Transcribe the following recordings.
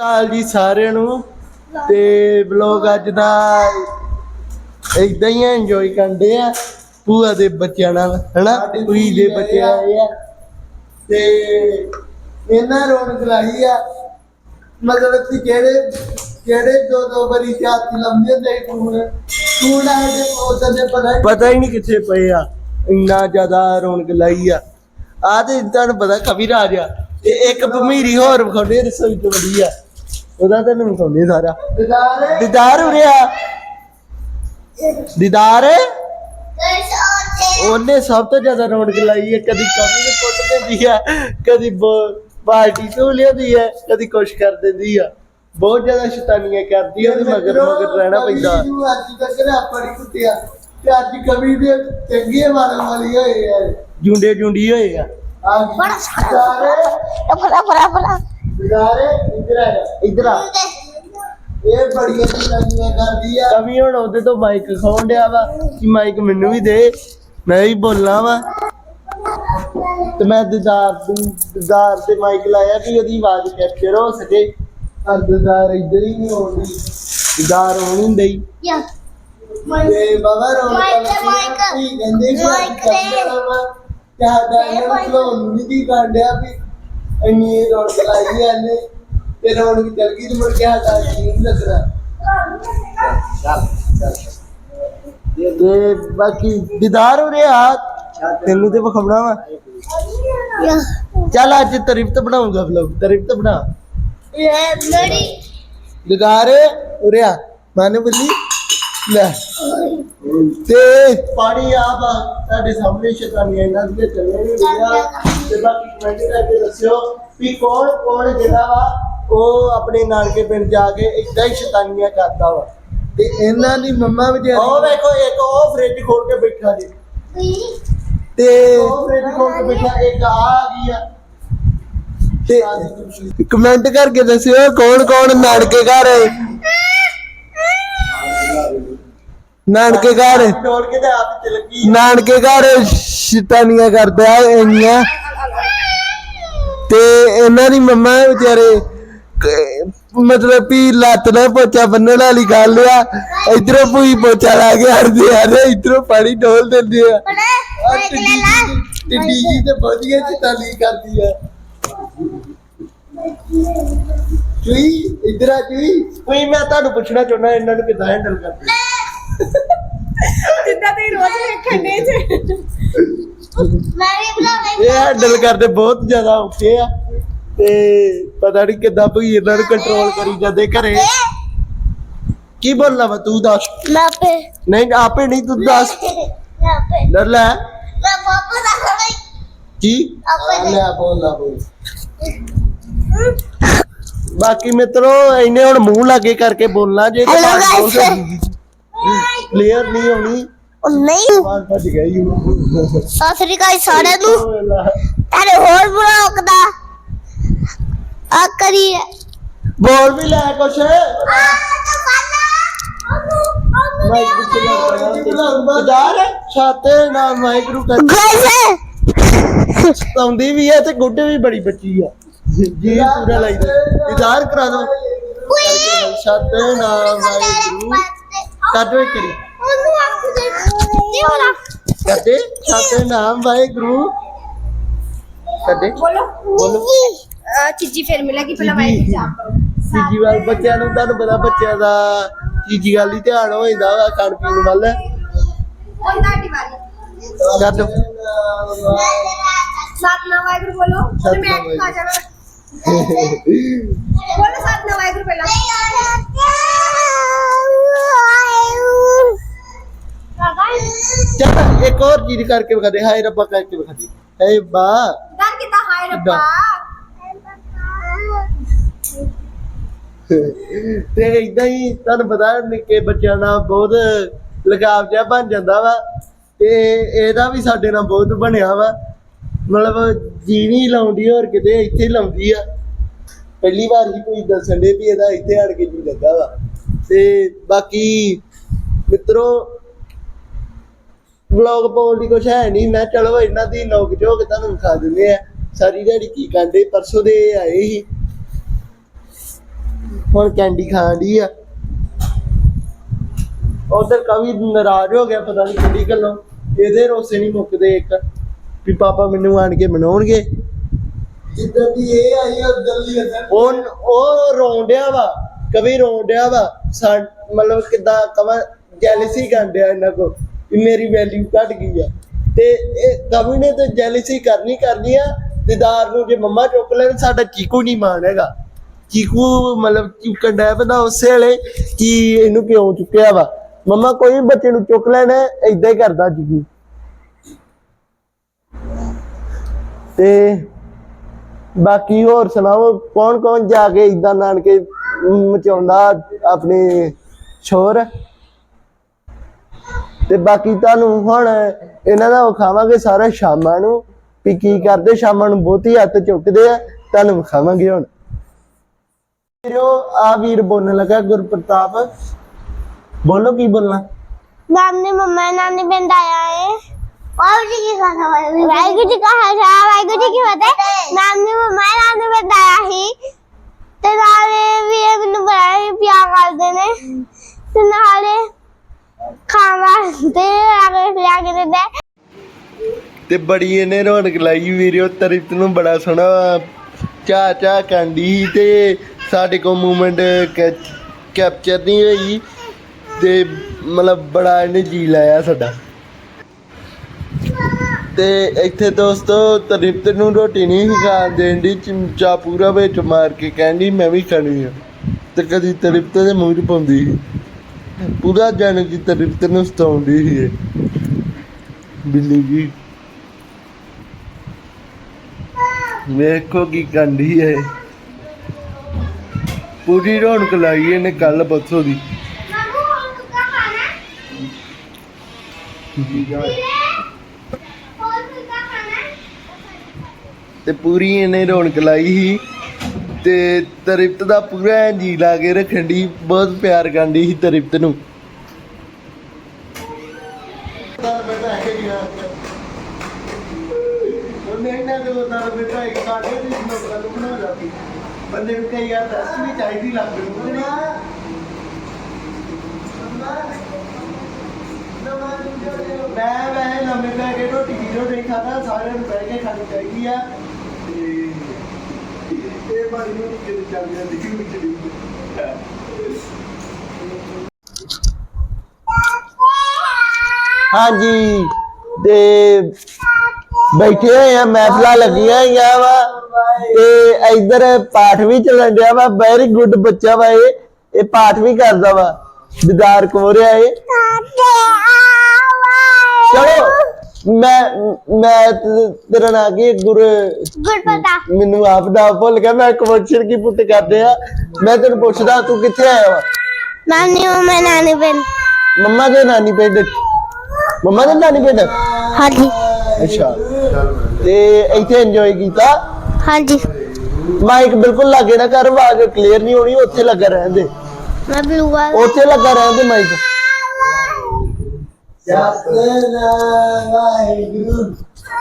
ਹਾਲ ਜੀ ਸਾਰਿਆਂ ਨੂੰ ਤੇ ਵਲੌਗ ਅੱਜ ਦਾ ਇਦਾਂ ਹੀ ਇੰਜੋਏ ਕਰਦੇ ਆ ਭੂਆ ਦੇ ਬੱਚਿਆਂ ਨਾਲ ਹਨਾ? ਪੂਰੀ ਦੇ ਬੱਚੇ ਆਏ ਆ। ਤੇ ਇਹਨਾਂ ਰੌਣਕ ਲਾਈ ਆ। ਮਤਲਬ ਕਿ ਜਿਹੜੇ ਜਿਹੜੇ ਦੋ ਦੋ ਵਾਰੀ ਚਾਤੀ ਲੰਮੇ ਹੁੰਦੇ ਫੋਨ ਆਏ ਦੇ ਉਦੋਂ ਦੇ ਪਤਾ ਪਤਾ ਹੀ ਨਹੀਂ ਕਿੱਥੇ ਪਏ ਆ। ਇੰਨਾ ਜ਼ਿਆਦਾ ਰੌਣਕ ਲਾਈ ਆ। ਆ ਤੇ ਤੁਹਾਨੂੰ ਪਤਾ ਕਵੀ ਰਾਜ ਆ। ਤੇ ਇੱਕ ਭਮੀਰੀ ਹੋਰ ਵਿਖਾਉਂਦੇ ਰਸੋਈ ਤੋਂ ਵਧੀਆ। ਉਹਦਾ ਤੈਨੂੰ ਵਿਖਾਉਂਦੇ ਸਾਰਾ। ਦੀਦਾਰ। ਦੀਦਾਰ ਉਰਿਆ ਦੀਦਾਰ। ਉਹਨੇ ਸਭ ਤੋਂ ਜ਼ਿਆਦਾ ਰੌਣਕ ਲਾਈ ਹੈ। ਕਦੀ ਕਵੀ ਨੂੰ ਕੁੱਟ ਦਿੰਦੀ ਆ ਕਦੀ ਬਾਲਟੀ ਤੋਂ ਲਿਆਉਂਦੀ ਹੈ ਕਦੀ ਕੁਛ ਕਰ ਦਿੰਦੀ ਆ। ਬਹੁਤ ਜ਼ਿਆਦਾ ਸ਼ੈਤਾਨੀਆਂ ਕਰਦੀ ਆ ਉਹਦੇ ਮਗਰ ਮਗਰ ਰਹਿਣਾ ਪੈਂਦਾ। ਅੱਜ ਤੱਕ ਨਾ ਤੇ ਅੱਜ ਕਵੀ ਦੇ ਚੰਗੇ ਮਾਰਨ ਵਾਲੀ ਹੋਏ ਆ। ਜੁੰਡੇ ਜੁੰਡੀ ਹੋਏ ਆ। ਆ ਬੜਾ ਸਾਰੇ ਫੜਾ ਫੜਾ ਫੜਾ ਸਾਰੇ ਇੱਧਰ ਆ ਇੱਧਰ ਆ। ਇਹ ਬੜੀਆਂ ਚੀਜ਼ਾਂ ਕਰਦੀ ਆ। ਕਵੀ ਹੁਣ ਉਹਦੇ ਤੋਂ ਮਾਈਕ ਖੋਣ ਡਿਆ ਵਾ ਕਿ ਮਾਈਕ ਮੈਨੂੰ ਵੀ ਦੇ ਮੈਂ ਵੀ ਬੋਲਣਾ ਵਾ। ਤੇ ਮੈਂ ਦਿਦਾਰ ਦਿਦਾਰ ਤੇ ਮਾਈਕ ਲਾਇਆ ਕਿ ਉਹਦੀ ਆਵਾਜ਼ ਕੈਪਚਰ ਹੋ ਸਕੇ। ਪਰ ਦਿਦਾਰ ਇੱਧਰ ਹੀ ਨਹੀਂ ਆਉਂਦੀ। ਦਿਦਾਰ ਹੋਣ ਨਹੀਂ ਦਈ। ਯਾ। ਤੇ ਬਾਬਾ ਰੋਣ ਮਾਈਕ ਮਾਈਕ। ਕਹਿੰਦੇ ਸੀ ਮਾਈਕ ਤੇ। ਕਿਆ ਦਾ ਨੂੰ ਨਹੀਂ ਦੀ ਕਾਂਡਿਆ ਵੀ ਇੰਨੀ ਰੌਣਕ ਲਾਈ ਐ ਨੇ ਤੇ ਰੌਣਕ ਚਲ ਗਈ ਤੇ ਮੁੜ ਕੇ ਸਾਡਾ ਜੀ ਨਹੀਂ ਲੱਗਣਾ। ਤੇ ਬਾਕੀ ਦੀਦਾਰ ਹੋ ਰਿਹਾ ਤੈਨੂੰ ਤੇ ਵਿਖਾਉਣਾ ਵਾ। ਚੱਲ ਅੱਜ ਤਾਰੀਫ ਬਣਾਉਂਗਾ ਵਲੌਗ ਤਾਰੀਫ ਬਣਾ। ਇਹ ਮੇਰੀ ਦੀਦਾਰ ਉਰਿਆ ਮਾਨੇ ਬੱਲੀ ਲੈ। ਤੇ ਪਾਣੀ ਆਪ ਸਾਡੇ ਸਾਹਮਣੇ ਸ਼ੈਤਾਨੀਆਂ ਇਹਨਾਂ ਦੀਆਂ ਚੱਲੇ ਨਹੀਂ ਰਿਹਾ ਤੇ ਬਾਕੀ ਕਮੈਂਟ ਕਰਕੇ ਦੱਸਿਓ ਵੀ ਕੌਣ ਕੌਣ ਜਿਹੜਾ ਵਾ ਉਹ ਆਪਣੇ ਨਾਨਕੇ ਪਿੰਡ ਜਾ ਕੇ ਇਦਾਂ ਹੀ ਸ਼ੈਤਾਨੀਆਂ ਕਰਦਾ ਵਾ। ਤੇ ਇਹਨਾਂ ਦੀ ਮੰਮਾ ਵੀ ਉਹ ਵੇਖੋ ਇੱਕ ਉਹ ਫ੍ਰਿਜ ਖੋਲ ਕੇ ਬੈਠਾ ਜੀ। ਤੇ ਉਹ ਫ੍ਰਿਜ ਖੋਲ ਕੇ ਬੈਠਾ ਇੱਕ ਆ ਆ ਗਈ ਆ। ਤੇ ਕਮੈਂਟ ਕਰਕੇ ਦੱਸਿਓ ਕੌਣ ਕੌਣ ਨਾਨਕੇ ਘਰ ਹੈ ਨਾਨਕੇ ਘਰ। ਤੋੜ ਕੇ ਤੇ ਆਪ ਚ ਲੱਗੀ ਨਾਨਕੇ ਘਰ ਸ਼ੈਤਾਨੀਆਂ ਕਰਦਾ ਇੰਨੀਆਂ। ਤੇ ਇਹਨਾਂ ਦੀ ਮੰਮਾ ਵਿਚਾਰੇ ਮਤਲਬ ਵੀ ਲੱਤ ਨਾਲ ਪੋਚਾ ਬੰਨਣ ਵਾਲੀ ਗੱਲ ਆ। ਇਧਰੋਂ ਭੂਈ ਪੋਚਾ ਲਾ ਕੇ ਹਰਦੇ ਆ ਤੇ ਇਧਰੋਂ ਪਾਣੀ ਡੋਲ ਦਿੰਦੇ ਆ। ਟਿੱਡੀ ਜੀ ਤੇ ਵਧੀਆ ਚਟਾਲੀ ਕਰਦੀ ਆ। ਚੁਈ ਇਧਰ ਆ ਚੁਈ। ਕੋਈ ਮੈਂ ਤੁਹਾਨੂੰ ਪੁੱਛਣਾ ਚਾਹੁੰਦਾ ਇਹਨਾਂ ਨੂੰ ਕਿਦਾਂ ਹੈਂਡਲ ਕਰਦੇ ਜਿੱਦਾਂ ਤੁਸੀਂ ਰੋਜ਼ ਵੇਖਣ ਦੇ ਜੇ। ਮੈਂ ਵੀ ਬਣਾਉਣਾ ਇਹ ਹੈਂਡਲ ਕਰਦੇ ਬਹੁਤ ਜ਼ਿਆਦਾ ਔਖੇ ਆ। ਤੇ ਪਤਾ ਨਹੀਂ ਕਿੱਦਾਂ ਭਈ ਇਹਨਾਂ ਨੂੰ ਕੰਟਰੋਲ ਕਰੀ ਜਾਂਦੇ ਘਰੇ। ਕੀ ਬੋਲਣਾ ਵਾ ਤੂੰ ਦੱਸ। ਮੈਂ ਪੇ ਨਹੀਂ ਆਪੇ ਨਹੀਂ ਤੂੰ ਦੱਸ। ਮੈਂ ਪੇ ਡਰ ਲੈ। ਮੈਂ ਪਾਪਾ ਦਾ ਖੜਾ ਕੀ? ਆਪੇ ਲੈ ਬੋਲਣਾ ਬੋਲ। ਬਾਕੀ ਮਿੱਤਰੋ ਇਹਨੇ ਹੁਣ ਮੂੰਹ ਲਾਗੇ ਕਰਕੇ ਬੋਲਣਾ ਜੇ Hello guys. ਕਲੀਅਰ ਨਹੀਂ ਹੋਣੀ ਉਹ ਨਹੀਂ। ਬਾਹਰ ਭੱਜ ਗਿਆ ਯੂ ਸਤਿ ਸ੍ਰੀ ਅਕਾਲ ਸਾਰਿਆਂ ਨੂੰ। ਤੇਰੇ ਹੋਰ ਬਲੌਗ ਦਾ। ਆ ਕਰੀ ਬੋਲ ਵੀ ਲੈ ਕੁਛ। ਮਾਈਕ ਪਿੱਛੇ ਲੱਗ ਯਾਰ ਛਾਤੇ ਨਾ ਮਾਈਕ ਨੂੰ ਕਰ। ਗਾਇਸ ਆਉਂਦੀ ਵੀ ਹੈ ਤੇ ਗੁੱਡੇ ਵੀ ਬੜੀ ਬੱਚੀ ਆ। ਜੀ ਪੂਰਾ ਲਾਈਦਾ। ਇਜ਼ਾਰ ਕਰਾ ਦੋ ਛਾਤੇ ਨਾ ਮਾਈਕ ਨੂੰ। ਕੱਟ ਵੇ ਕਰੀ। ਉਹਨੂੰ ਅੱਖ ਦੇ। ਕੀ ਹੋਣਾ ਕਹਤੇ ਛਾਤੇ ਨਾਮ ਵਾਹਿਗੁਰੂ। ਕਹਤੇ ਬੋਲੋ। ਬੋਲੋ। ਚੀਜੀ ਫਿਰ ਮਿਲੇਗੀ ਪਹਿਲਾਂ ਵਾਈਟ ਜਾ ਕਰੋ। ਤੀਜੀ ਵਾਰ ਬੱਚਿਆਂ ਨੂੰ ਤੁਹਾਨੂੰ ਪਤਾ ਬੱਚਿਆਂ ਦਾ ਤੀਜੀ ਗੱਲ ਹੀ ਧਿਆਨ ਹੋ ਜਾਂਦਾ ਵਾ ਖਾਣ ਪੀਣ ਵੱਲ। ਹੁਣ ਤੁਹਾਡੀ ਵਾਰੀ। ਕਰ ਦੋ ਸਤਨਾਮ ਵਾਹਿਗੁਰੂ ਬੋਲੋ। ਉਹਨੇ ਮੈਂ ਸਤਿਨਾਮ ਖਾ ਜਾਣਾ। ਬੋਲੋ ਸਤਨਾਮ ਵਾਹਿਗੁਰੂ ਪਹਿਲਾਂ। ਚੱਲ ਇੱਕ ਹੋਰ ਚੀਜ਼ ਕਰਕੇ ਵਿਖਾ ਦੇ। ਹਾਏ ਰੱਬਾ ਕਰਕੇ ਵਿਖਾ ਦੇ। ਹੇ ਬਾ ਡਰ ਕਿੱਦਾਂ? ਹਾਏ ਰੱਬਾ। ਤੇ ਇਦਾਂ ਹੀ ਤੁਹਾਨੂੰ ਪਤਾ ਨਿੱਕੇ ਬੱਚਿਆਂ ਨਾਲ ਬਹੁਤ ਲਗਾਵ ਜਿਹਾ ਬਣ ਜਾਂਦਾ ਵਾ ਤੇ ਇਹਦਾ ਵੀ ਸਾਡੇ ਨਾਲ ਬਹੁਤ ਬਣਿਆ ਵਾ। ਮਤਲਬ ਜੀ ਨਹੀਂ ਲਾਉਂਦੀ ਹੋਰ ਕਿਤੇ ਇੱਥੇ ਲਾਉਂਦੀ ਆ। ਪਹਿਲੀ ਵਾਰ ਹੀ ਕੋਈ ਦੱਸਣ ਦੇ ਵੀ ਇਹਦਾ ਇੱਥੇ ਆਣ ਕੇ ਜੀ ਲੱਗਾ ਵਾ। ਤੇ ਬਾਕੀ ਮਿੱਤਰੋ ਵਲੌਗ ਪਾਉਣ ਦੀ ਕੁਛ ਹੈ ਨਹੀਂ ਮੈਂ ਚਲੋ ਇਹਨਾਂ ਦੀ ਨੌਕ ਝੋਕ ਤੁਹਾਨੂੰ ਦਿਖਾ ਦਿੰਦੇ ਆ। ਸਾਰੀ ਦਿਹਾੜੀ ਕੀ ਕਰਦੇ? ਪਰਸੋਂ ਦੇ ਆਏ ਸੀ। ਹੁਣ ਕੈਂਡੀ ਖਾਣ ਦੀ ਆ। ਉਧਰ ਕਵੀ ਨਾਰਾਜ਼ ਹੋ ਗਿਆ ਪਤਾ ਨਹੀਂ ਕਿਹੜੀ ਗੱਲੋਂ। ਇਹਦੇ ਰੋਸੇ ਨਹੀਂ ਮੁੱਕਦੇ ਇੱਕ ਵੀ ਪਾਪਾ ਮੈਨੂੰ ਆਣ ਕੇ ਮਨਾਉਣਗੇ। ਜਿੱਦਾਂ ਦੀ ਇਹ ਆਈ ਉਦੋਂ ਅਸਰ ਉਹ ਉਹ ਰੋਂਡਿਆ ਵਾ ਕਵੀ ਰੋਂਡਿਆ ਵਾ। ਮਤਲਬ ਕਿਦਾਂ ਕਵਾਂ ਜੈਲਸੀ ਗੰਡਿਆ ਇਹਨਾਂ ਕੋ ਵੀ ਮੇਰੀ ਵੈਲਿਊ ਘਟ ਗਈ ਆ। ਤੇ ਇਹ ਕਵੀ ਨੇ ਤਾਂ ਜੈਲਸੀ ਕਰਨੀ ਕਰਨੀ ਆ, ਦਿਦਾਰ ਨੂੰ ਜੇ ਮੰਮਾ ਚੁੱਕ ਲੈਣ, ਸਾਡਾ ਚੀਕੂ ਨਹੀਂ ਮਾਨ ਹੈਗਾ। ਚੀਕੂ ਮਤਲਬ ਚੁੱਕਣ ਡੈ ਪੈਂਦਾ ਉਸੇ ਵੇਲੇ ਕਿ ਇਹਨੂੰ ਕਿਉਂ ਚੁੱਕਿਆ ਵਾ। ਮੰਮਾ ਕੋਈ ਵੀ ਬੱਚੇ ਨੂੰ ਚੁੱਕ ਲੈਣਾ, ਏਦਾਂ ਹੀ ਕਰਦਾ ਚੀਕੂ। ਤੇ ਬਾਕੀ ਹੋਰ ਸੁਣਾਓ ਕੌਣ ਕੌਣ ਜਾ ਕੇ ਇਦਾਂ ਨਾਨਕੇ ਮਚਾਉਂਦਾ ਆਪਣੇ ਸ਼ੋਰ? ਤੇ ਬਾਕੀ ਤੁਹਾਨੂੰ ਹੁਣ ਇਹਨਾਂ ਦਾ ਵਿਖਾਵਾਂਗੇ ਸਾਰਾ ਸ਼ਾਮਾਂ ਨੂੰ ਵੀ ਕੀ ਕਰਦੇ, ਸ਼ਾਮਾਂ ਨੂੰ ਬਹੁਤੀ ਹੱਥ ਚੁੱਕਦੇ ਆ, ਤੁਹਾਨੂੰ ਵਿਖਾਵਾਂਗੇ ਹੁਣ। ਵੀਰੋ ਆ ਵੀਰ ਬੋਲਣ ਲੱਗਾ ਗੁਰਪ੍ਰਤਾਪ। ਬੋਲੋ, ਕੀ ਬੋਲਣਾ? ਨਾਨੀ, ਮੰਮਾ, ਨਾਨੀ ਪਿੰਡ ਆਇਆ ਹੈ ਵਾਹਿਗੁਰੂ ਜੀ ਕੀ ਖਾਲਸਾ, ਵਾਹਿਗੁਰੂ ਜੀ ਕਾ ਖਾਲਸਾ, ਵਾਹਿਗੁਰੂ ਜੀ ਕੀ ਫਤਿਹ। ਨਾਨੀ, ਮੰਮਾ, ਨਾਨੀ ਪਿੰਡ ਆਇਆ ਸੀ। ਤੇ ਨਾਲੇ ਵੀ ਮੈਨੂੰ ਬੜਾ ਪਿਆਰ ਕਰਦੇ ਨੇ। ਤੇ ਨਾਲੇ ਖਾਣਾ ਤੇ ਆ ਕੇ ਲਿਆ ਕੇ ਤੇ ਬੜੀ ਇਹਨੇ ਰੌਣਕ ਲਾਈ ਵੀਡੀਓ ਤਰੀਫ ਨੂੰ ਬੜਾ ਸੋਹਣਾ ਚਾ ਚਾ ਕੰਡੀ ਤੇ ਸਾਡੇ ਕੋ ਮੂਮੈਂਟ ਕੈਪਚਰ ਨਹੀਂ ਹੋਈ ਤੇ ਮਤਲਬ ਬੜਾ ਇਹਨੇ ਜੀ ਲਾਇਆ ਸਾਡਾ। ਤੇ ਇੱਥੇ ਦੋਸਤੋ ਤਰੀਫਤ ਨੂੰ ਰੋਟੀ ਨਹੀਂ ਸੀ ਖਾਣ ਦੇਣ ਦੀ, ਚਮਚਾ ਪੂਰਾ ਵਿੱਚ ਮਾਰ ਕੇ ਕਹਿੰਦੀ ਮੈਂ ਵੀ ਖਾਣੀ ਆ। ਤੇ ਕਦੀ ਤਰੀਫਤ ਦੇ ਮੂੰਹ 'ਚ ਪਾਉਂਦੀ ਸੀ। ਪੂਰਾ ਜਾਣ ਦੀ ਤਰੀਫਤ ਨੂੰ ਸਤਾਉਂਦੀ ਸੀ ਇਹ। ਬਿੱਲੀ ਜੀ। ਵੇਖੋ ਕੀ ਕੰਡੀ ਹੈ ਪੂਰੀ ਰੌਣਕ ਲਾਈ ਇਹਨੇ ਕੱਲ ਪਰਸੋਂ ਦੀ। ਤੇ ਪੂਰੀ ਇਹਨੇ ਰੌਣਕ ਲਾਈ ਸੀ। ਤੇ ਤਰਿਪਤ ਦਾ ਪੂਰਾ ਜੀ ਲਾ ਕੇ ਰੱਖਣ ਦੀ ਬਹੁਤ ਪਿਆਰ ਕਰਦੀ ਸੀ ਤਰਿਪਤ ਨੂੰ। ਬੰਦੇ ਨੂੰ ਕਈ ਯਾਰ ਰੈਸਟ ਵੀ ਚਾਹੀਦੀ ਲੱਗ ਰਹੀ ਮੈਂ ਵੈਸੇ ਲੰਮੇ ਪੈ ਕੇ ਰੋਟੀ ਜ਼ੀਰੋ ਨਹੀਂ ਖਾਦਾ ਸਾਰਿਆਂ ਨੂੰ ਬਹਿ ਕੇ ਖਾਣੀ ਚਾਹੀਦੀ ਆ ਤੇ ਇਹ ਬਾਰੀ ਨੂੰ ਕਿਤੇ ਚੱਲ ਜਾਂਦੀ ਕਿ ਵਿੱਚ ਦੀ ਹਾਂਜੀ ਤੇ ਬੈਠੇ ਹੋਏ ਆ ਮਹਿਫਲਾਂ ਲੱਗੀਆਂ ਹੋਈਆਂ ਵਾ ਤੇ ਇਧਰ ਪਾਠ ਵੀ ਚੱਲਣ ਡਿਆ ਵਾ ਵੈਰੀ ਗੁੱਡ ਬੱਚਾ ਵਾ ਇਹ ਇਹ ਪਾਠ ਵੀ ਕਰਦਾ ਵਾ ਦਿਦਾਰ ਕੋਰਿਆ ਇਹ। ਚਲੋ ਮੈਂ ਮੈਂ ਤੇ- ਤੇਰਾ ਨਾਂ ਕੀ ਹੈ? ਗੁਰ ਗੁੜ ਪਤਾ ਮੈਨੂੰ ਆਪ ਦਾ ਭੁੱਲ ਗਿਆ ਮੈਂ ਕਵਰਸ਼ਨ ਕੀ ਪੁੱਟ ਕਰਦੇ ਆ? ਮੈਂ ਤੈਨੂੰ ਪੁੱਛਦਾ ਤੂੰ ਕਿੱਥੇ ਆਇਆ ਵਾ? ਨਾਨੀ ਮੰਮਾ ਨਾਨੀ ਪਿੰਡ। ਮੰਮਾ ਦੇ ਨਾਨੀ ਪਿੰਡ? ਮੰਮਾ ਦੇ ਨਾਨੀ ਪਿੰਡ? ਹਾਂਜੀ। ਅੱਛਾ। ਤੇ ਇੱਥੇ ਇੰਜੋਏ ਕੀਤਾ? ਹਾਂਜੀ। ਮਾਈਕ ਬਿਲਕੁਲ ਲਾਗੇ ਨਾ ਕਰ ਆਵਾਜ਼ ਕਲੀਅਰ ਨਹੀਂ ਹੋਣੀ ਉੱਥੇ ਲੱਗਾ ਰਹਿੰਦੇ ਮੈਂ ਬਲੂ ਵਾਲ। ਉੱਥੇ ਲੱਗਾ ਰਹਿੰਦੇ ਮਾਈਕ।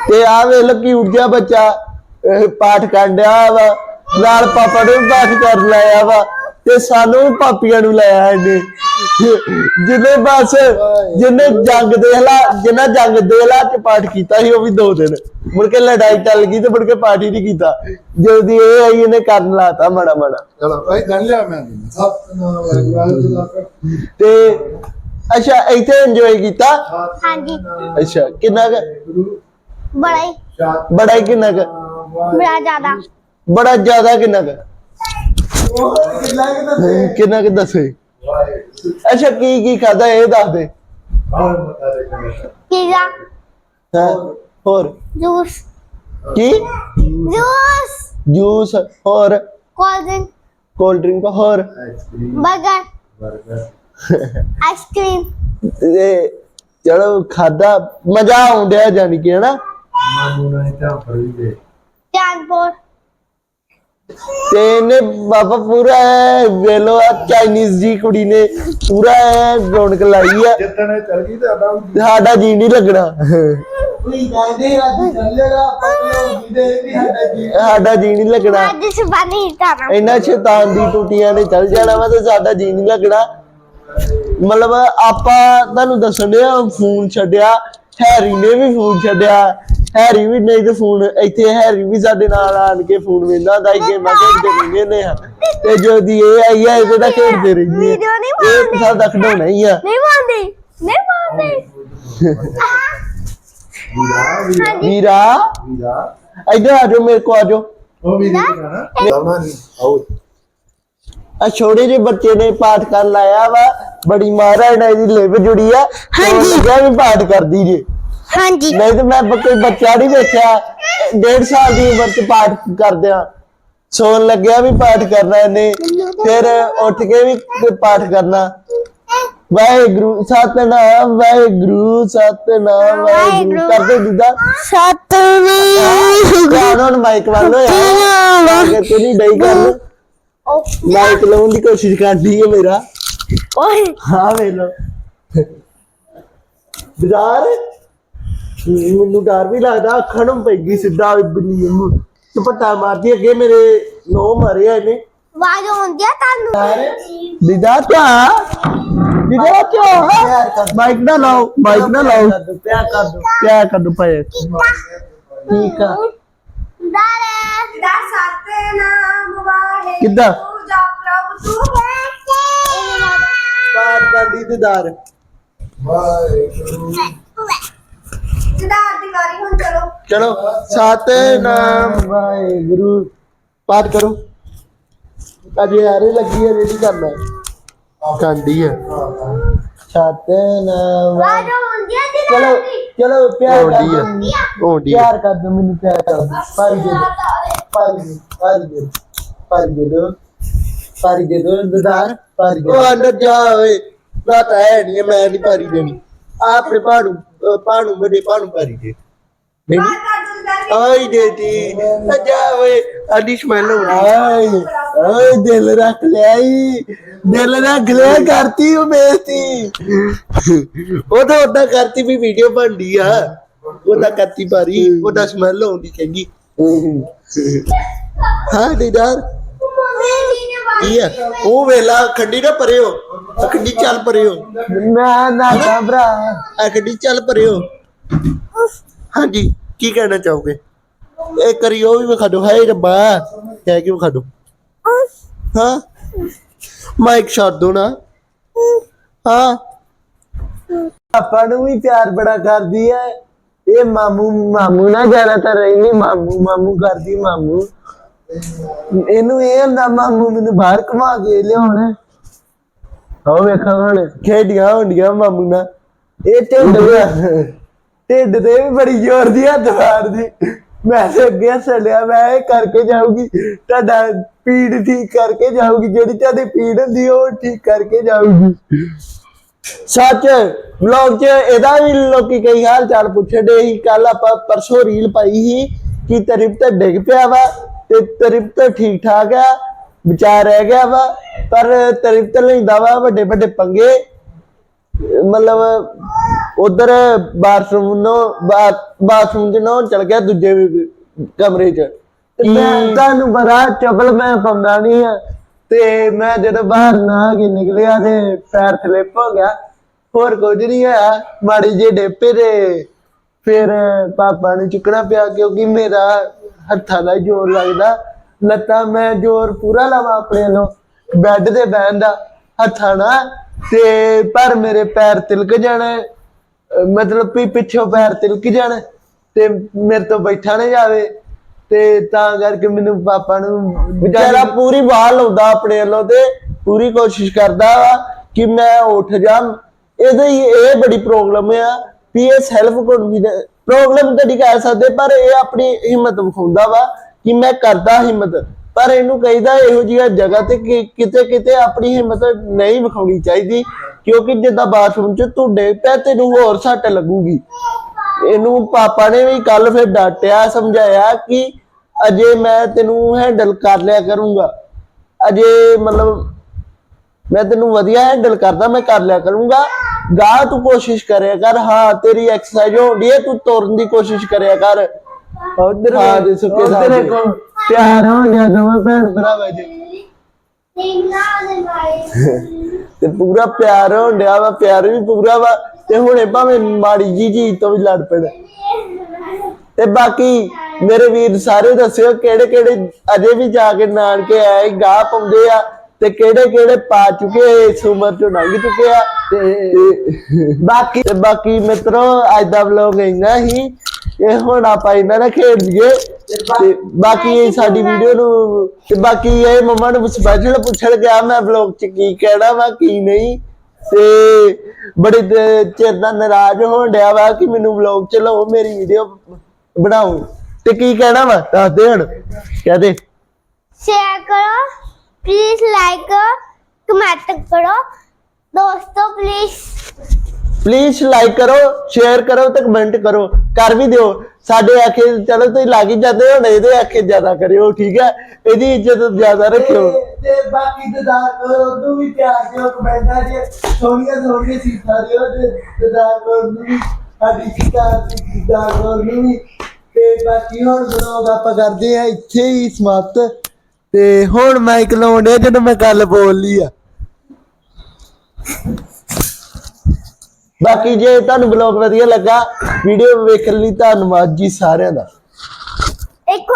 ਤੇ ਆ ਵੇ ਲੱਗੀ ਉੱਜਿਆ ਬੱਚਾ। ਇਹ ਪਾਠ ਕਾਂਡਿਆ ਵਾ ਨਾਲ ਪਾਪਾ ਨੇ ਪਾਠ ਕਰ ਲਾਇਆ ਵਾ ਤੇ ਸਾਨੂੰ ਪਾਪੀਆਂ ਨੂੰ ਲਾਇਆ ਇਹਨੇ। ਜਿਹਨੇ ਬਸ ਜਿਹਨੇ ਜੰਗ ਦੇ ਹਲਾ ਜਿਹਨੇ ਜੰਗ ਦੇ ਹਲਾ ਚ ਪਾਠ ਕੀਤਾ ਸੀ ਉਹ ਵੀ ਦੋ ਦਿਨ। ਮੁੜ ਕੇ ਲੜਾਈ ਚੱਲ ਗਈ ਤੇ ਮੁੜ ਕੇ ਪਾਠ ਹੀ ਨਹੀਂ ਕੀਤਾ। ਜਲਦੀ ਇਹ ਆਈ ਇਹਨੇ ਕਰਨ ਲਾਤਾ ਮਾੜਾ ਮਾੜਾ ਚਲੋ ਭਾਈ ਗਣ ਲਿਆ ਮੈਂ। ਤੇ ਅੱਛਾ ਇੱਥੇ ਇੰਜੋਏ ਕੀਤਾ? ਹਾਂਜੀ। ਅੱਛਾ ਕਿੰਨਾ ਕੁ? ਬੜਾ ਹੀ ਬੜਾ ਹੀ ਕਿੰਨਾ ਕੁ? ਬੜਾ ਜ਼ਿਆਦਾ। ਬੜਾ ਜ਼ਿਆਦਾ ਕਿੰਨਾ ਕੁ? ਕਿੰਨਾ ਕੁ ਦੱਸੇ? ਅੱਛਾ ਕੀ ਕੀ ਖਾਦਾ ਇਹ ਦੱਸ ਦੇ। ਪੀਜ਼ਾ। ਹਾਂ? ਹੋਰ? ਜੂਸ। ਕੀ? ਜੂਸ। ਜੂਸ ਹੋਰ? Cold drink. ਕੋਲਡ ਡਰਿੰਕ ਹੋਰ? 버ਗਰ ਆਈਸਕ੍ਰੀਮ ਤੇ ਚਲੋ ਖਾਦਾ ਮਜ਼ਾ ਆਉਂਦਿਆ ਜਾਨੀ ਕਿ ਹਨਾ? ਤੇ ਇਹਨੇ ਬਾਬਾ ਪੂਰਾ ਵੇਲੋ ਆ ਚਾਈਨੀਜ਼ ਜੀ ਕੁੜੀ ਨੇ ਪੂਰਾ ਰੌਣਕ ਲਾਈ ਆ। ਜਿੱਦਣ ਚੱਲ ਗਈ ਤੇ ਆਡਾ ਤੇ ਸਾਡਾ ਜੀ ਨਹੀਂ ਲੱਗਣਾ। ਕੋਈ ਕਹਿੰਦੇ ਅੱਜ ਚੱਲੇਗਾ ਆਪਾਂ ਕਿਉਂ ਦੇ ਵੀ ਸਾਡਾ ਜੀ। ਸਾਡਾ ਜੀ ਨਹੀਂ ਲੱਗਣਾ। ਅੱਜ ਸੁਬਹ ਨਹੀਂ ਕਰਨਾ ਇਹਨਾਂ ਸ਼ੈਤਾਨ ਦੀ ਟੂਟੀਆਂ ਨੇ ਚੱਲ ਜਾਣਾ ਵਾ ਤੇ ਸਾਡਾ ਜੀ ਨਹੀਂ ਲੱਗਣਾ। ਮਤਲਬ ਆਪਾਂ ਤੁਹਾਨੂੰ ਦੱਸਣ ਡਿਆ ਫੋਨ ਛੱਡਿਆ ਹੈਰੀ ਨੇ ਵੀ ਫੋਨ ਛੱਡਿਆ। ਹੈਰੀ ਵੀ ਨਹੀਂ ਤੇ ਫੋਨ ਇੱਥੇ ਹੈਰੀ ਵੀ ਸਾਡੇ ਨਾਲ ਆਣ ਕੇ ਫੋਨ ਵੇਂਦਾ ਸੀ ਗੇਮਾਂ ਖੇਡਦੇ ਰਹਿੰਦੇ ਨੇ ਆ। ਤੇ ਜੋ ਦੀ ਇਹ ਆਈ ਆ ਇਹਦੇ ਖੇਡਦੇ ਰਹਿੰਦੇ ਵੀਡੀਓ ਨਹੀਂ। ਇਹ ਸਾਡਾ ਖਿਡੌਣਾ ਹੀ ਆ। ਨਹੀਂ ਮੰਨਦੀ ਨਹੀਂ ਮੰਨਦੀ ਵੀਰਾ? ਵੀਰਾ? ਇੱਧਰ ਆ ਜਾਓ ਮੇਰੇ ਕੋ ਆ ਜਾਓ। ਉਹ ਵੀ ਨਹੀਂ ਨਾ ਲਾਉਣਾ ਨਹੀਂ। ਆਓ ਆ ਛੋਟੇ ਜਿਹੇ ਬੱਚੇ ਨੇ ਪਾਠ ਕਰ ਲਾਇਆ ਵਾ ਬੜੀ ਮਹਾਰਾਜ ਨਾਲ ਇਹਦੀ ਲਿਵ ਜੁੜੀ ਆ ਹਾਂਜੀ। ਲੱਗਿਆ ਵੀ ਪਾਠ ਕਰਦੀ ਜੇ। ਹਾਂਜੀ। ਨਹੀਂ ਤੇ ਮੈਂ ਬ- ਕੋਈ ਬੱਚਾ ਨਹੀਂ ਵੇਖਿਆ ਡੇਢ ਸਾਲ ਦੀ ਉਮਰ ਚ ਪਾਠ ਕਰਦਿਆਂ ਸੌਣ ਲੱਗਿਆ ਵੀ ਪਾਠ ਕਰਨਾ ਇਹਨੇ ਫਿਰ ਉੱਠ ਕੇ ਵੀ ਪਾਠ ਕਰਨਾ। ਵਾਹਿਗੁਰੂ ਸਤਨਾਮ ਵਾਹਿਗੁਰੂ ਸਤਨਾਮ ਵਾਹਿਗੁਰੂ। ਕਰਦੇ ਦੀਦਾ ਸਤਨਾਮ। ਹੁਣ ਮਾਈਕ ਵੱਲ ਹੋਇਆ। ਤੂੰ ਨਹੀਂ ਡਈ ਕਰ ਮਾਈਕ ਲਾਉਣ ਦੀ ਕੋਸ਼ਿਸ਼ ਕਰਦੀ ਹੈ ਮੇਰਾ। ਓਏ। ਹਾਂ ਵੇ ਲੋ ਬਾਜ਼ਾਰ? ਮੈਨੂੰ ਡਰ ਵੀ ਲੱਗਦਾ ਅੱਖਾਂ ਨੂੰ ਪੈ ਗਈ ਸਿੱਧਾ ਬਿੱਲੀ ਨੂੰ ਦੁਪੱਟਾ ਮਾਰਦੀ ਅੱਗੇ ਮੇਰੇ ਨੋ ਮਾਰਿਆ ਇਹਨੇ। ਵਾਜ ਹੁੰਦੀ ਆ ਤੁਹਾਨੂੰ? ਦੀਦਾ ਧਿਆ ਦੀਦਾ ਧਿਆ ਮਾਈਕ ਨਾ ਲਾਓ ਮਾਈਕ ਨਾ ਲਾਓ। ਪਿਆ ਕਰ ਦੋ ਪਿਆ ਕਰ ਦੋ। ਪਏ ਠੀਕ ਆ। ਦਾਰੇ ਦਾ ਸਤਨਾਮ ਵਾਹਿਗੁਰੂ ਕਿੱਦਾਂ? ਜਾ ਪ੍ਰਭੂ ਤੂੰ ਪਾਰ ਗਾਂਡੀ ਤੇ ਦਾਰ। ਵਾਹਿਗੁਰੂ। ਜਿਦਾਰ ਦੀ ਵਾਰੀ ਹੁਣ ਚਲੋ। ਚਲੋ ਸਤਨਾਮ ਵਾਹਿਗੁਰੂ। ਪਾਠ ਕਰੋ। ਅਜੇ ਆਰੇ ਲੱਗੀ ਹੈ ਰੈਡੀ ਕਰਨਾ ਕਾਂਡੀ ਹੈ। ਸਤਨਾਮ ਵਾਜ ਹੁੰਦੀ ਆ ਦੀ ਚਲੋ ਚਲੋ ਪਿਆਰ ਕਰ ਹੋਂਡੀ। ਦਿਓ। ਹੋਂਡੀ ਹੈ। ਪਿਆਰ ਕਰ ਦੋ ਮੈਨੂੰ ਪਿਆਰ ਕਰ ਦੋ ਪਾਰੀ ਦੇ ਦੋ ਪਾਰੀ ਦੇ ਪਾਰੀ ਦੇ ਪਾਰੀ ਦੇ ਦੋ ਪਾਰੀ ਦੇ ਦੋ ਦਦਾਰ ਪਾਰੀ ਦੇ ਉਹ ਅੰਦਰ ਜਾ ਓਏ ਨਾ ਤਾਂ ਹੈ ਨਹੀਂ ਮੈਂ ਨਹੀਂ ਪਾਰੀ ਦੇਣੀ ਆਪਣੇ ਪਾਣੂ ਅਹ ਪਾਣੂ ਵੱਡੇ ਪਾਣੂ ਪਾਰੀ ਦੇ ਨਹੀਂ ਬਾਹਰ ਕਰ ਜਲਦਾ ਆਈ। ਦੇਤੀ ਜਾ ਓਏ ਆਦੀ ਸਮੈਲ ਆਈ ਓਏ ਦਿਲ ਰੱਖ ਲਿਆਈ ਦਿਲ ਰੱਖ ਲਿਆ ਕਰਤੀ ਉਹ ਬੇਇੱਜ਼ਤੀ। ਉਹ ਤਾਂ ਉਦਾਂ ਕਰਤੀ ਵੀ ਵੀਡੀਓ ਬਣਦੀ ਆ। ਉਹਦਾ ਕਰਤੀ ਪਾਰੀ ਉਹਦਾ ਸਮੈਲ ਆਉਂਦੀ ਚੰਗੀ। ਹਾਂ ਦੀਦਾਰ। ਕੀ ਆ? ਉਹ ਵੇਲਾ ਖੱਡੀ ਨਾ ਪਰਿਓ ਆ ਖੱਡੀ ਚੱਲ ਪਰਿਓ ਮੈਂ ਨਾ ਭਰਾ ਆ ਖੱਡੀ ਚੱਲ ਪਰਿਓ ਹਾਂਜੀ ਕੀ ਕਹਿਣਾ ਚਾਹੋਗੇ? ਇਹ ਕਰਿਓ ਵੀ ਵਿਖਾ ਦਿਓ ਹਾਏ ਰੱਬਾ ਕਹਿ ਕੇ ਵਿਖਾ ਦਿਓ ਹਾਂ? ਮਾਈਕ ਛੱਡ ਦੋ ਨਾ। ਹਾਂ? ਆਪਾਂ ਨੂੰ ਵੀ ਪਿਆਰ ਬੜਾ ਕਰਦੀ ਹੈ ਇਹ ਮਾਮੂ ਮਾਮੂ ਨਾ ਜ਼ਿਆਦਾਤਰ ਰਹਿੰਦੀ ਮਾਮੂ ਮਾਮੂ ਕਰਦੀ ਮਾਮੂ। ਇਹਨੂੰ ਇਹ ਹੁੰਦਾ ਮਾਮੂ ਮੈਨੂੰ ਬਾਹਰ ਘੁਮਾ ਕੇ ਲਿਆਉਣ। ਹੋ ਵੇਖਾਂ ਹੁਣ। ਖੇਡੀਆਂ ਹੁੰਦੀਆਂ ਮਾਮੂ ਨਾਲ। ਇਹ ਢਿੱਡ ਢਿੱਡ ਤੇ ਵੀ ਬੜੀ ਜ਼ੋਰ ਦੀ ਹੱਥ ਮਾਰਦੀ ਮੈਂ ਤੇ ਅੱਗੇ ਹੱਸਲਿਆ ਮੈਂ ਇਹ ਕਰਕੇ ਜਾਊਗੀ, ਤੁਹਾਡਾ ਪੀੜ ਠੀਕ ਕਰਕੇ ਜਾਊਗੀ, ਜਿਹੜੀ ਤੁਹਾਡੀ ਪੀੜ ਹੁੰਦੀ ਉਹ ਠੀਕ ਕਰਕੇ ਜਾਊਗੀ। ਸੱਚ ਵਲੌਗ 'ਚ ਇਹਦਾ ਵੀ ਲੋਕੀ ਕਈ ਹਾਲ ਚਾਲ ਪੁੱਛਦੇ ਸੀ ਕੱਲ ਆਪਾਂ ਪਰਸੋਂ ਰੀਲ ਪਾਈ ਸੀ ਕਿ ਤਰਿਫ ਤੇ ਡਿੱਗ ਪਿਆ ਵਾ ਤੇ ਤਰਿਫ ਤੇ ਠੀਕ ਠਾਕ ਆ, ਵਿਚਾਰ ਰਹਿ ਗਿਆ ਵਾ, ਪਰ ਤਰਿਫ ਤੇ ਲੈਂਦਾ ਵਾ ਵੱਡੇ ਵੱਡੇ ਪੰਗੇ। ਮਤਲਬ ਉਧਰ ਬਾਥਰੂਮ ਨੂੰ ਬਾਥਰੂਮ ਚ ਨਾ ਚਲ ਗਿਆ ਦੂਜੇ ਕਮਰੇ ਚ। ਮੈਂ ਤੁਹਾਨੂੰ ਬੜਾ ਚਪਲ ਮੈਂ ਪਾਉਂਦਾ ਨਹੀਂ ਆ। ਤੇ ਮੈਂ ਜਦੋਂ ਬਾਹਰ ਨਾ ਕੇ ਨਿਕਲਿਆ ਤੇ ਪੈਰ ਸਲਿੱਪ ਹੋ ਗਿਆ ਹੋਰ ਕੁਝ ਨਹੀਂ ਹੋਇਆ। ਮਾੜੀ ਜਿਹੀ ਡੇਪੇ ਤੇ ਫਿਰ ਪਾਪਾ ਨੂੰ ਚੁੱਕਣਾ ਪਿਆ ਕਿਉਂਕਿ ਮੇਰਾ ਹੱਥਾਂ ਦਾ ਜ਼ੋਰ ਲੱਗਦਾ। ਲੱਤਾਂ ਮੈਂ ਜ਼ੋਰ ਪੂਰਾ ਲਾਵਾਂ ਆਪਣੇ ਨੂੰ ਬੈੱਡ ਤੇ ਬਹਿਣ ਦਾ ਹੱਥਾਂ ਨਾਲ। ਤੇ ਪਰ ਮੇਰੇ ਪੈਰ ਤਿਲਕ ਜਾਣੇ ਮਤਲਬ ਵੀ ਪਿੱਛੋਂ ਪੈਰ ਤਿਲਕ ਜਾਣ ਤੇ ਮੇਰੇ ਤੋਂ ਬੈਠਾ ਨਾ ਜਾਵੇ ਤੇ ਤਾਂ ਕਰਕੇ ਮੈਨੂੰ ਪਾਪਾ ਨੂੰ ਵਿਚਾਰਾ ਪੂਰੀ ਬਾਹ ਲਾਉਂਦਾ ਆਪਣੇ ਵੱਲੋਂ ਤੇ ਪੂਰੀ ਕੋਸ਼ਿਸ਼ ਕਰਦਾ ਕਿ ਮੈਂ ਉੱਠ ਜਾ। ਇਹਦੇ ਹੀ ਇਹ ਬੜੀ ਪ੍ਰੋਬਲਮ ਆ ਵੀ ਇਹ ਸੈਲਫ ਕੌਨਫੀਡੈਂਸ ਪ੍ਰੋਬਲਮ ਤਾਂ ਨਹੀਂ ਕਹਿ ਸਕਦੇ, ਪਰ ਇਹ ਆਪਣੀ ਹਿੰਮਤ ਵਿਖਾਉਂਦਾ ਵਾ ਕਿ ਮੈਂ ਕਰਦਾ ਹਿੰਮਤ। ਪਰ ਇਹਨੂੰ ਕਹਿੰਦਾ ਇਹੋ ਜਿਹੀਆਂ ਜਗ੍ਹਾ ਤੇ ਕਿਤੇ ਕਿਤੇ ਆਪਣੀ ਹਿੰਮਤ ਨਹੀਂ ਵਿਖਾਉਣੀ ਚਾਹੀਦੀ। ਕਿਉਂਕਿ ਜਿੱਦਾਂ ਬਾਥਰੂਮ 'ਚ ਤੁਹਾਡੇ ਪੈ ਤੈਨੂੰ ਹੋਰ ਸੱਟ ਲੱਗੂਗੀ। ਇਹਨੂੰ ਪਾਪਾ ਨੇ ਵੀ ਕੱਲ ਫਿਰ ਡਾਂਟਿਆ ਸਮਝਾਇਆ ਕਿ ਅਜੇ ਮੈਂ ਤੈਨੂੰ ਹੈਂਡਲ ਕਰ ਲਿਆ ਕਰੂੰਗਾ। ਅਜੇ ਮਤਲਬ ਮੈਂ ਤੈਨੂੰ ਵਧੀਆ ਹੈਂਡਲ ਕਰਦਾ ਮੈਂ ਕਰ ਲਿਆ ਕਰੂੰਗਾ। ਗਾ ਤੂੰ ਕੋਸ਼ਿਸ਼ ਕਰਿਆ ਕਰ। ਹਾਂ ਤੇਰੀ ਐਕਸਰਸਾਈਜ਼ ਹੋਣੀ ਹੈ ਤੂੰ ਤੁਰਨ ਦੀ ਕੋਸ਼ਿਸ਼ ਕਰਿਆ ਕਰ। ਉਧਰ ਹਾਂ ਦੇ ਸੁੱਕੇ ਸਾਡੇ ਪਿਆਰ ਹੋ ਗਿਆ ਦੋਵੇਂ ਭੈਣ ਭਰਾ। ਜੀ ਤੇ ਪੂਰਾ ਪਿਆਰ ਹੋਣ ਡਿਆ ਵਾ, ਪਿਆਰ ਵੀ ਪੂਰਾ ਵਾ, ਤੇ ਹੁਣੇ ਭਾਵੇਂ ਮਾੜੀ ਜੀ ਜੀ ਤੋਂ ਵੀ ਲੜ ਪੈਣ। ਤੇ ਬਾਕੀ ਮੇਰੇ ਵੀਰ ਸਾਰੇ ਦੱਸਿਓ ਕਿਹੜੇ ਕਿਹੜੇ ਅਜੇ ਵੀ ਜਾ ਕੇ ਨਾਨਕੇ ਆਏ, ਗਾਹ ਪਾਉਂਦੇ ਆ, ਤੇ ਕਿਹੜੇ ਕਿਹੜੇ ਪਾ ਚੁੱਕੇ ਇਸ ਉਮਰ ਚੋਂ ਲੰਘ ਚੁੱਕੇ ਆ, ਤੇ ਬਾਕੀ ਤੇ ਬਾਕੀ ਮਿੱਤਰੋ, ਅੱਜ ਦਾ ਵਲੋਗ ਇੰਨਾ ਹੀ ਇਹ ਹੁਣ ਆਪਾਂ ਇਹਨਾਂ ਨਾਲ ਖੇਡ ਲਈਏ। ਤੇ ਬਾਕੀ ਇਹ ਸਾਡੀ ਵੀਡੀਓ ਨੂੰ ਤੇ ਬਾਕੀ ਇਹ ਮੰਮਾ ਨੂੰ ਸਪੈਸ਼ਲ ਪੁੱਛਣ ਗਿਆ ਮੈਂ ਵਲੋਗ ਚ ਕੀ ਕਹਿਣਾ ਵਾ ਕੀ ਨਹੀਂ ਤੇ ਬੜੇ ਦ- ਚਿਰ ਦਾ ਨਾਰਾਜ਼ ਹੋਣ ਡਿਆ ਵਾ ਕਿ ਮੈਨੂੰ ਵਲੌਗ ਚ ਲਓ ਮੇਰੀ ਵੀਡੀਓ ਬਣਾਓ ਤੇ ਕੀ ਕਹਿਣਾ ਵਾ ਦੱਸ ਦੇ ਹੁਣ ਕਹਦੇ शेयर करो प्लीज लाइक करो कमेंट करो दोस्तों प्लीज ਪਲੀਜ਼ ਲਾਈਕ ਕਰੋ ਸ਼ੇਅਰ ਕਰੋ ਤੇ ਕਮੈਂਟ ਕਰੋ। ਕਰ ਵੀ ਦਿਓ। ਸਾਡੇ ਆਖੇ, ਚਲੋ ਤੁਸੀਂ ਲੱਗ ਹੀ ਜਾਂਦੇ ਹੁਣ, ਇਹਦੇ ਆਖੇ ਜ਼ਿਆਦਾ ਕਰਿਓ, ਠੀਕ ਹੈ? ਇਹਦੀ ਇੱਜ਼ਤ ਜ਼ਿਆਦਾ ਰੱਖਿਓ। ਤੇ ਬਾਕੀ ਦਦਾਰ ਨੂੰ ਵੀ ਪਿਆਰ ਦਿਓ ਕਮੈਂਟਾਂ 'ਚ ਸੋਹਣੀਆਂ ਸੋਹਣੀਆਂ ਚੀਜ਼ਾਂ ਦਿਓ ਤੇ ਦਦਾਰ ਨੂੰ ਵੀ ਸਾਡੀ ਚੀਜ਼ਾਂ ਦਦਾਰ ਨੂੰ ਵੀ। ਤੇ ਬਾਕੀ ਹੁਣ ਬਲੌਗ ਆਪਾਂ ਕਰਦੇ ਆ ਇੱਥੇ ਹੀ ਸਮਾਪਤ। ਤੇ ਹੁਣ ਮਾਈਕ ਲਾਉਂਦੇ ਜਦੋਂ ਮੈਂ ਗੱਲ ਬੋਲ ਲਈ ਆ। ਬਾਕੀ ਜੇ ਤੁਹਾਨੂੰ ਬਲੌਗ ਵਧੀਆ ਲੱਗਾ ਵੀਡੀਓ ਵੇਖਣ ਲਈ ਧੰਨਵਾਦ ਜੀ ਸਾਰਿਆਂ ਦਾ। एक